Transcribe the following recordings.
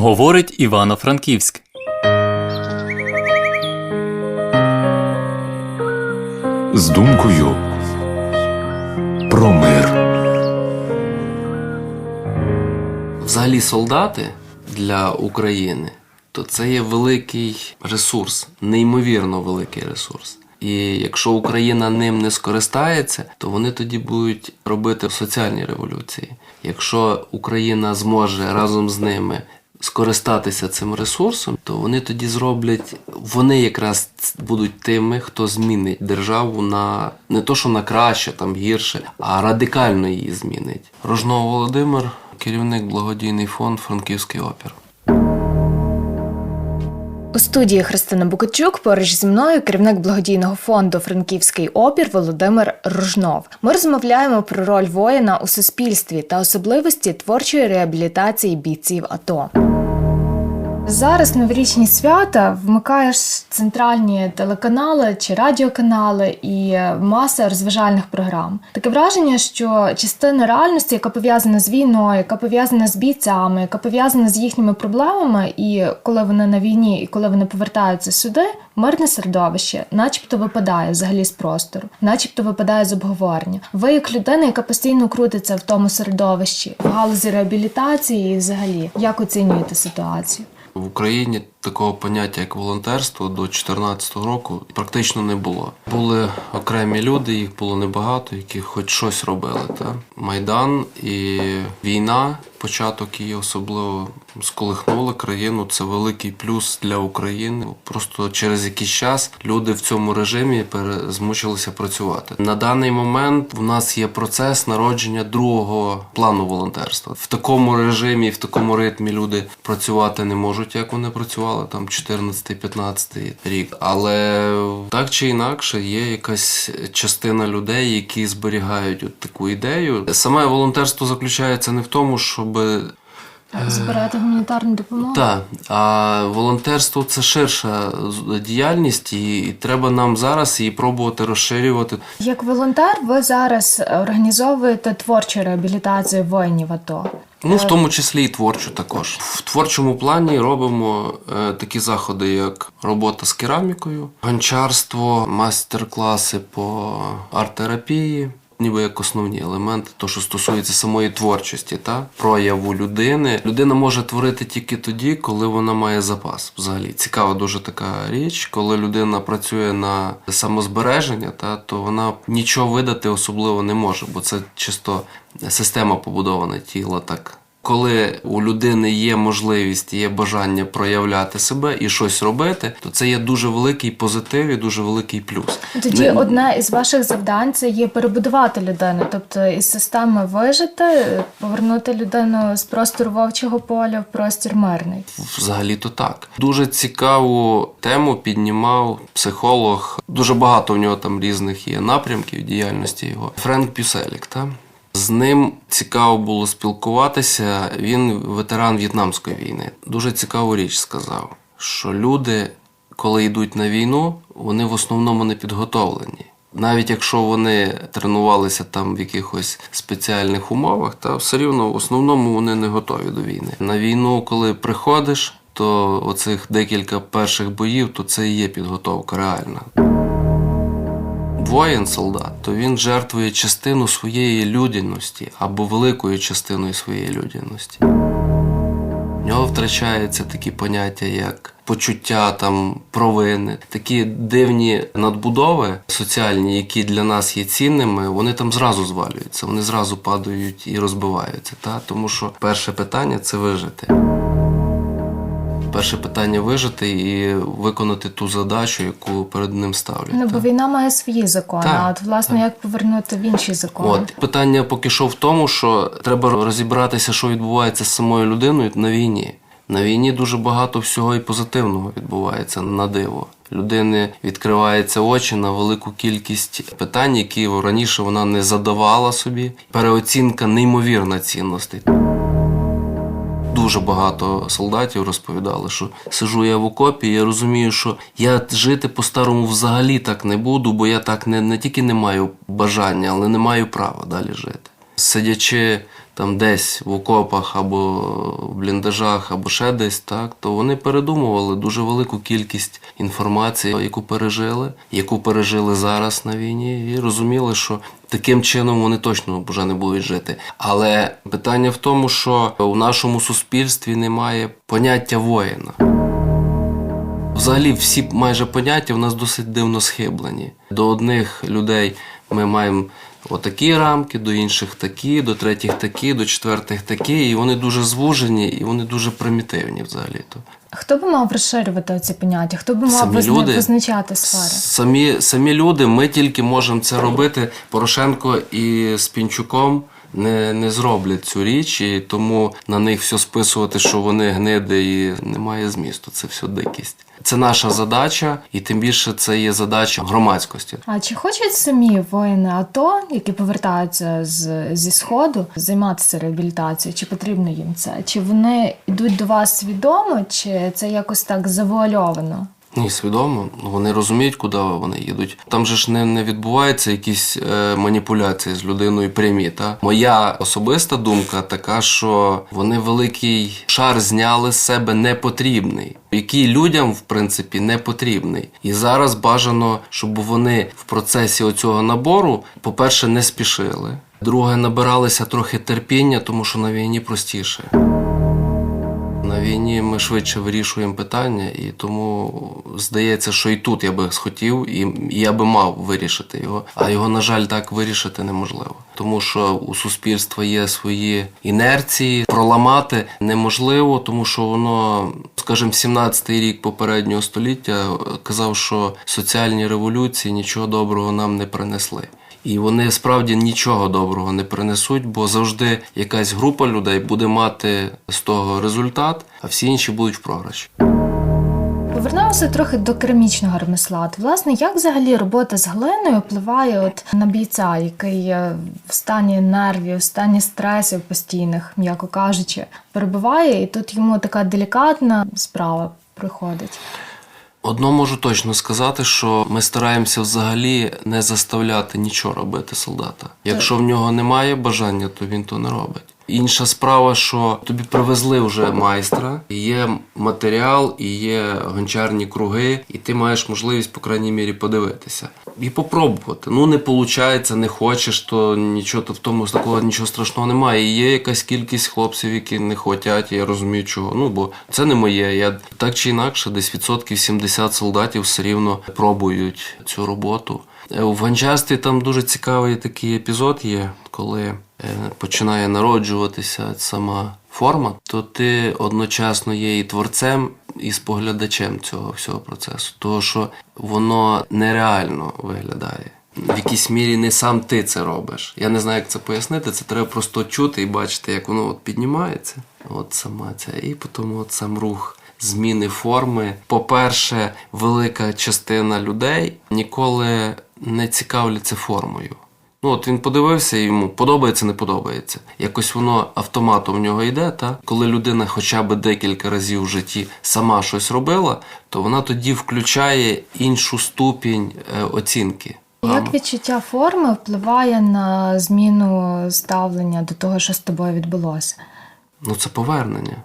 Говорить Івано-Франківськ. з думкою про мир. Взагалі, солдати для України то це є великий ресурс, неймовірно великий ресурс. І якщо Україна ним не скористається, то вони тоді будуть робити соціальні революції. Якщо Україна зможе разом з ними скористатися цим ресурсом, то вони тоді зроблять, вони якраз будуть тими, хто змінить державу на не то, що на краще, там гірше, а радикально її змінить. Рожнов Володимир, керівник благодійний фонд Франківський опір. У студії Христина Букачук поруч зі мною керівник благодійного фонду Франківський опір Володимир Рожнов. Ми розмовляємо про роль воїна у суспільстві та особливості творчої реабілітації бійців АТО. Зараз новорічні свята вмикаєш центральні телеканали чи радіоканали і маса розважальних програм. Таке враження, що частина реальності, яка пов'язана з війною, яка пов'язана з бійцями, яка пов'язана з їхніми проблемами, і коли вони на війні, і коли вони повертаються сюди, мирне середовище, начебто випадає взагалі з простору, начебто випадає з обговорення. Ви, як людина, яка постійно крутиться в тому середовищі, в галузі реабілітації, і взагалі, як оцінюєте ситуацію? В Україні такого поняття, як волонтерство, до 2014 року практично не було. Були окремі люди, їх було небагато, які хоч щось робили. Та? Майдан і війна, початок її особливо сколихнули країну. Це великий плюс для України. Просто через якийсь час люди в цьому режимі змучилися працювати. На даний момент в нас є процес народження другого плану волонтерства. В такому режимі, в такому ритмі люди працювати не можуть, як вони працювали там 14-15 рік. Але так чи інакше є якась частина людей, які зберігають от таку ідею. Саме волонтерство заключається не в тому, щоб Збирати гуманітарну допомогу. так, а волонтерство це ширша діяльність, і треба нам зараз її пробувати розширювати. Як волонтер, ви зараз організовуєте творчу реабілітацію воїнів АТО. Ну, в тому числі і творчу також. В творчому плані робимо е, такі заходи, як робота з керамікою, гончарство, майстер-класи по арт-терапії. Ніби як основні елементи, то що стосується самої творчості та прояву людини. Людина може творити тільки тоді, коли вона має запас. Взагалі цікава дуже така річ, коли людина працює на самозбереження, та то вона нічого видати особливо не може, бо це чисто система побудована тіла так. Коли у людини є можливість, є бажання проявляти себе і щось робити, то це є дуже великий позитив і дуже великий плюс. Тоді Не- одне із ваших завдань це є перебудувати людину, тобто із системи вижити, повернути людину з простору вовчого поля в простір мирний. Взагалі то так. Дуже цікаву тему піднімав психолог. Дуже багато в нього там різних є напрямків діяльності його. Френк Пюселік, та? З ним цікаво було спілкуватися. Він ветеран В'єтнамської війни. Дуже цікаву річ сказав, що люди, коли йдуть на війну, вони в основному не підготовлені. Навіть якщо вони тренувалися там в якихось спеціальних умовах, та все рівно в основному вони не готові до війни. На війну, коли приходиш, то оцих декілька перших боїв, то це і є підготовка реальна. Воїн, солдат, то він жертвує частину своєї людяності або великою частиною своєї людяності. В нього втрачаються такі поняття, як почуття там провини, такі дивні надбудови соціальні, які для нас є цінними, вони там зразу звалюються, вони зразу падають і розбиваються. Та? Тому що перше питання це вижити. Перше питання вижити і виконати ту задачу, яку перед ним ставлять. Ну бо війна має свої закони. Так, а от власне як повернути в інші закони? От питання поки що в тому, що треба розібратися, що відбувається з самою людиною на війні. На війні дуже багато всього і позитивного відбувається на диво. Людини відкриваються очі на велику кількість питань, які раніше вона не задавала собі. Переоцінка неймовірна цінностей. Дуже багато солдатів розповідали, що сижу я в окопі, я розумію, що я жити по-старому взагалі так не буду, бо я так не, не тільки не маю бажання, але не маю права далі жити. Сидячи там десь в окопах або в бліндажах, або ще десь, так, то вони передумували дуже велику кількість інформації, яку пережили, яку пережили зараз на війні, і розуміли, що таким чином вони точно вже не будуть жити. Але питання в тому, що у нашому суспільстві немає поняття воїна. Взагалі, всі майже поняття в нас досить дивно схиблені. До одних людей ми маємо отакі рамки, до інших такі, до третіх такі, до четвертих такі, і вони дуже звужені, і вони дуже примітивні взагалі-то. Хто би мав розширювати ці поняття? Хто би мав визна- люди. визначати сфери? Самі, самі люди, ми тільки можемо це робити. Порошенко і з Пінчуком не, не зроблять цю річ, і тому на них все списувати, що вони гниди і немає змісту. Це все дикість. Це наша задача, і тим більше це є задача громадськості. А чи хочуть самі воїни АТО, які повертаються з, зі сходу, займатися реабілітацією? Чи потрібно їм це? Чи вони йдуть до вас свідомо, чи це якось так завуальовано? Ні, свідомо, вони розуміють, куди вони їдуть. Там же ж не, не відбуваються якісь е, маніпуляції з людиною прямі. Та? Моя особиста думка така, що вони великий шар зняли з себе непотрібний, який людям, в принципі, не потрібний. І зараз бажано, щоб вони в процесі оцього набору, по-перше, не спішили. Друге, набиралися трохи терпіння, тому що на війні простіше. На війні ми швидше вирішуємо питання, і тому здається, що і тут я би схотів, і я би мав вирішити його. А його, на жаль, так вирішити неможливо. Тому що у суспільства є свої інерції, проламати неможливо, тому що воно, скажімо, 17-й рік попереднього століття казав, що соціальні революції нічого доброго нам не принесли. І вони справді нічого доброго не принесуть, бо завжди якась група людей буде мати з того результат, а всі інші будуть в програші. Повернемося трохи до керамічного ремесла. От, власне, як взагалі робота з глиною впливає от на бійця, який в стані нервів, в стані стресів постійних, м'яко кажучи, перебуває, і тут йому така делікатна справа приходить. Одно можу точно сказати, що ми стараємося взагалі не заставляти нічого робити солдата. Якщо в нього немає бажання, то він то не робить. Інша справа, що тобі привезли вже майстра, є матеріал, і є гончарні круги, і ти маєш можливість, по крайній мірі, подивитися і попробувати. Ну не виходить, не хочеш, то нічого то в тому такого нічого страшного немає. І є якась кількість хлопців, які не хочуть, я розумію, чого. Ну бо це не моє. Я так чи інакше, десь відсотків 70 солдатів все рівно пробують цю роботу. Е, В гончарстві там дуже цікавий такий епізод є, коли е, починає народжуватися сама форма, то ти одночасно є і творцем, і споглядачем цього всього процесу. Тому що воно нереально виглядає. В якійсь мірі не сам ти це робиш. Я не знаю, як це пояснити. Це треба просто чути і бачити, як воно от піднімається. От сама ця, і потім от сам рух зміни форми. По-перше, велика частина людей ніколи не цікавляться формою. Ну, от він подивився, і йому подобається, не подобається. Якось воно автоматом в нього йде. Та коли людина хоча б декілька разів в житті сама щось робила, то вона тоді включає іншу ступінь е, оцінки. Як відчуття форми впливає на зміну ставлення до того, що з тобою відбулося? Ну, це повернення.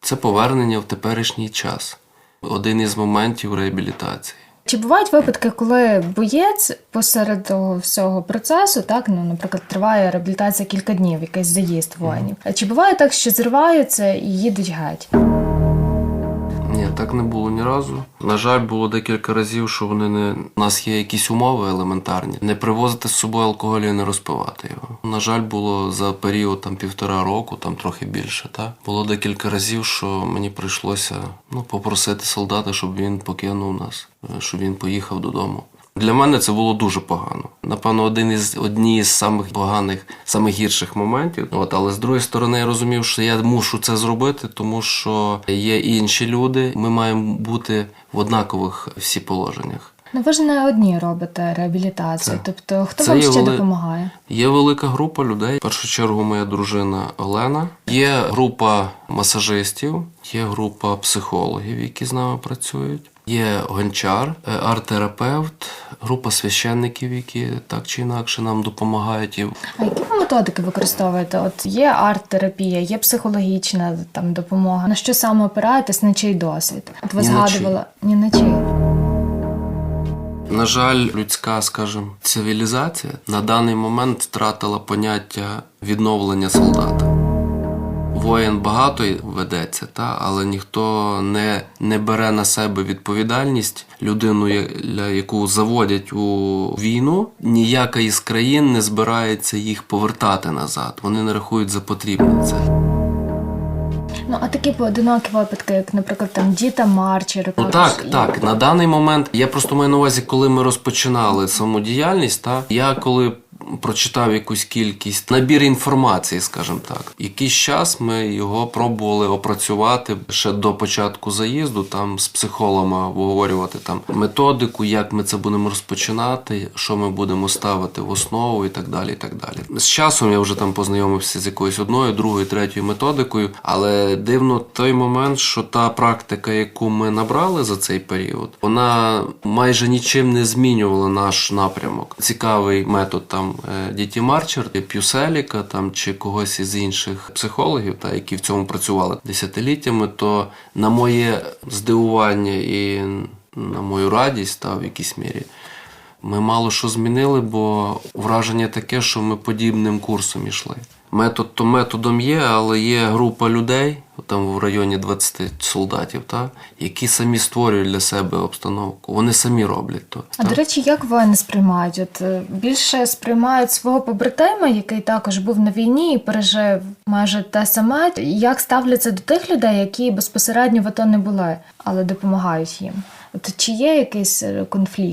Це повернення в теперішній час. Один із моментів реабілітації. Чи бувають випадки, коли боєць посеред всього процесу, так ну, наприклад, триває реабілітація кілька днів, якийсь заїзд воїнів? Чи буває так, що зриваються і їдуть геть? Так не було ні разу. На жаль, було декілька разів, що вони не у нас є якісь умови елементарні. Не привозити з собою алкоголь і не розпивати його. На жаль, було за період там півтора року, там трохи більше. Та було декілька разів, що мені прийшлося ну попросити солдата, щоб він покинув нас, е, щоб він поїхав додому. Для мене це було дуже погано. Напевно, один із одні з самих поганих, самих гірших моментів. От, але з другої сторони, я розумів, що я мушу це зробити, тому що є інші люди. Ми маємо бути в однакових всі положеннях. Ну ви ж не одні робите реабілітацію. Тобто, хто Це вам ще вели- допомагає? Є велика група людей. В першу чергу, моя дружина Олена. Є група масажистів, є група психологів, які з нами працюють. Є гончар, е, арт-терапевт, група священників, які так чи інакше нам допомагають. А які ви методики використовуєте? От є арт-терапія, є психологічна там допомога. На що саме опираєтесь, на чий досвід? От ви Ні на ні на чий. На жаль, людська, скажімо, цивілізація на даний момент втратила поняття відновлення солдата. Воїн багато ведеться, та, але ніхто не, не бере на себе відповідальність людину, яку заводять у війну. Ніяка із країн не збирається їх повертати назад. Вони не рахують за потрібне це. Ну а такі поодинокі випадки, як, наприклад, там діта Марчер. Ну так, так. На даний момент я просто маю на увазі, коли ми розпочинали саму діяльність, та я коли прочитав якусь кількість набір інформації, скажімо так. Якийсь час ми його пробували опрацювати ще до початку заїзду, там з психологами обговорювати там методику, як ми це будемо розпочинати, що ми будемо ставити в основу і так далі. І так далі. З часом я вже там познайомився з якоюсь одною, другою, третьою методикою, але дивно той момент, що та практика, яку ми набрали за цей період, вона майже нічим не змінювала наш напрямок. Цікавий метод там е, Діті Марчер, П'юселіка там чи когось із інших психологів, та які в цьому працювали десятиліттями, то на моє здивування і на мою радість та в якійсь мірі. Ми мало що змінили, бо враження таке, що ми подібним курсом йшли. Метод то методом є, але є група людей, там в районі 20 солдатів, та, які самі створюють для себе обстановку. Вони самі роблять то. А до речі, як воїни сприймають? От е, більше сприймають свого побратима, який також був на війні і пережив майже те саме. Як ставляться до тих людей, які безпосередньо в АТО не були, але допомагають їм? От чи є якийсь е,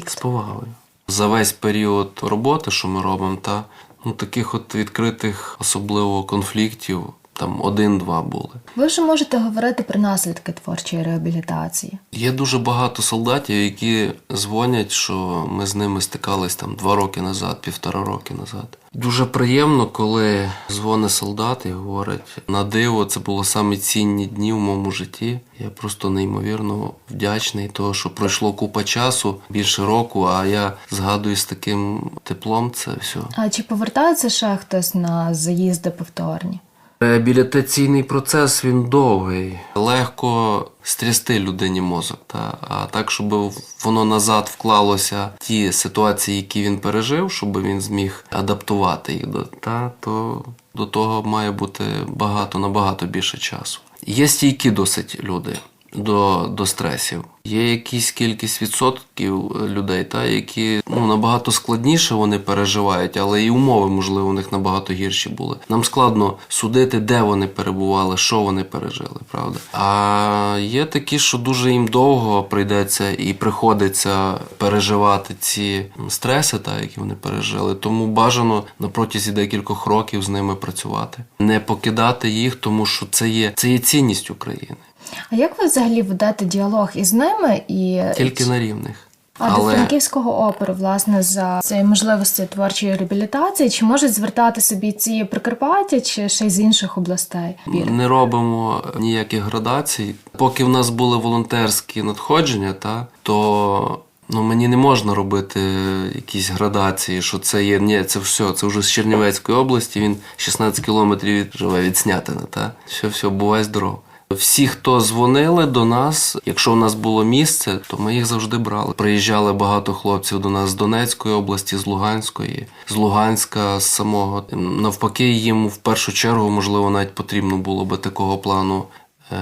З повагою. За весь період роботи, що ми робимо, та ну таких от відкритих, особливо конфліктів, там один-два були. Ви вже можете говорити про наслідки творчої реабілітації. Є дуже багато солдатів, які дзвонять, що ми з ними стикались там два роки назад, півтора роки назад. Дуже приємно, коли дзвонить солдат і говорить на диво, це було саме цінні дні в моєму житті. Я просто неймовірно вдячний, того, що пройшло купа часу, більше року, а я згадую з таким теплом це все. А чи повертається ще хтось на заїзди повторні? Реабілітаційний процес він довгий. Легко стрясти людині мозок. Та? А так, щоб воно назад вклалося ті ситуації, які він пережив, щоб він зміг адаптувати їх до та, то до того має бути багато, набагато більше часу. Є стійкі досить люди. До, до стресів. Є якісь кількість відсотків людей, та, які ну, набагато складніше вони переживають, але і умови, можливо, у них набагато гірші були. Нам складно судити, де вони перебували, що вони пережили, правда. А є такі, що дуже їм довго прийдеться і приходиться переживати ці стреси, та, які вони пережили. Тому бажано на протязі декількох років з ними працювати, не покидати їх, тому що це є, це є цінність України. А як ви взагалі ведете діалог із ними і Тільки на рівних. А до франківського оперу, власне, за цією можливості творчої реабілітації, чи можуть звертатися бійці Прикарпаття чи ще й з інших областей? Не робимо ніяких градацій. Поки в нас були волонтерські надходження, та, то ну, мені не можна робити якісь градації, що це є. Ні, це все, це вже з Чернівецької області, він 16 кілометрів живе від Снятина. Та? Все, все, бувай здоров. Всі, хто дзвонили до нас, якщо у нас було місце, то ми їх завжди брали. Приїжджали багато хлопців до нас з Донецької області, з Луганської, з Луганська, з самого. Навпаки, їм в першу чергу, можливо, навіть потрібно було би такого плану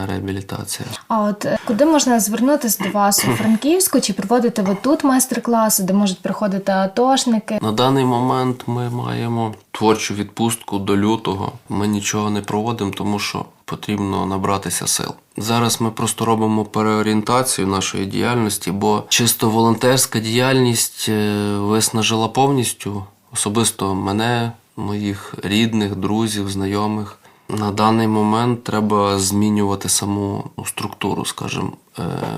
реабілітація. А от е, куди можна звернутися до вас у Франківську? Чи проводите ви тут майстер-класи, де можуть приходити атошники? На даний момент ми маємо творчу відпустку до лютого. Ми нічого не проводимо, тому що потрібно набратися сил. Зараз ми просто робимо переорієнтацію нашої діяльності, бо чисто волонтерська діяльність е, виснажила повністю особисто мене, моїх рідних, друзів, знайомих. На даний момент треба змінювати саму структуру, скажімо,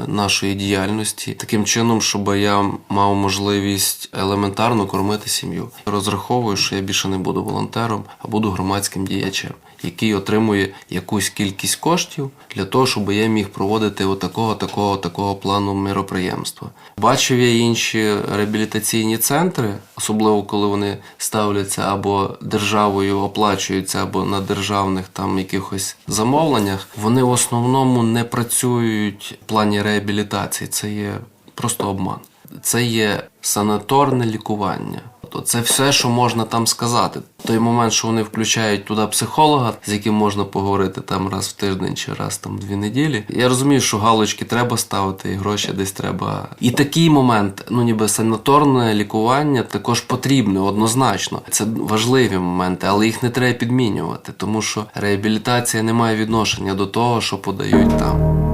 нашої діяльності таким чином, щоб я мав можливість елементарно кормити сім'ю. Розраховую, що я більше не буду волонтером, а буду громадським діячем, який отримує якусь кількість коштів для того, щоб я міг проводити отакого, такого, такого плану мироприємства. Бачив я інші реабілітаційні центри, особливо коли вони ставляться або державою оплачуються, або на державних там якихось замовленнях. Вони в основному не працюють плані реабілітації. Це є просто обман. Це є санаторне лікування. Тобто це все, що можна там сказати. Той момент, що вони включають туди психолога, з яким можна поговорити там раз в тиждень чи раз там дві неділі. Я розумію, що галочки треба ставити, і гроші десь треба. І такий момент, ну ніби санаторне лікування, також потрібне однозначно. Це важливі моменти, але їх не треба підмінювати, тому що реабілітація не має відношення до того, що подають там.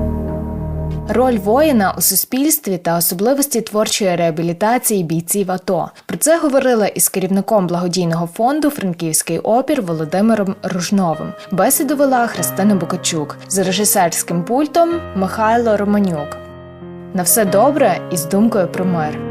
Роль воїна у суспільстві та особливості творчої реабілітації бійців АТО. Про це говорила із керівником благодійного фонду Франківський опір Володимиром Ружновим. Бесіду вела Христина Букачук за режисерським пультом Михайло Романюк. На все добре і з думкою про мир.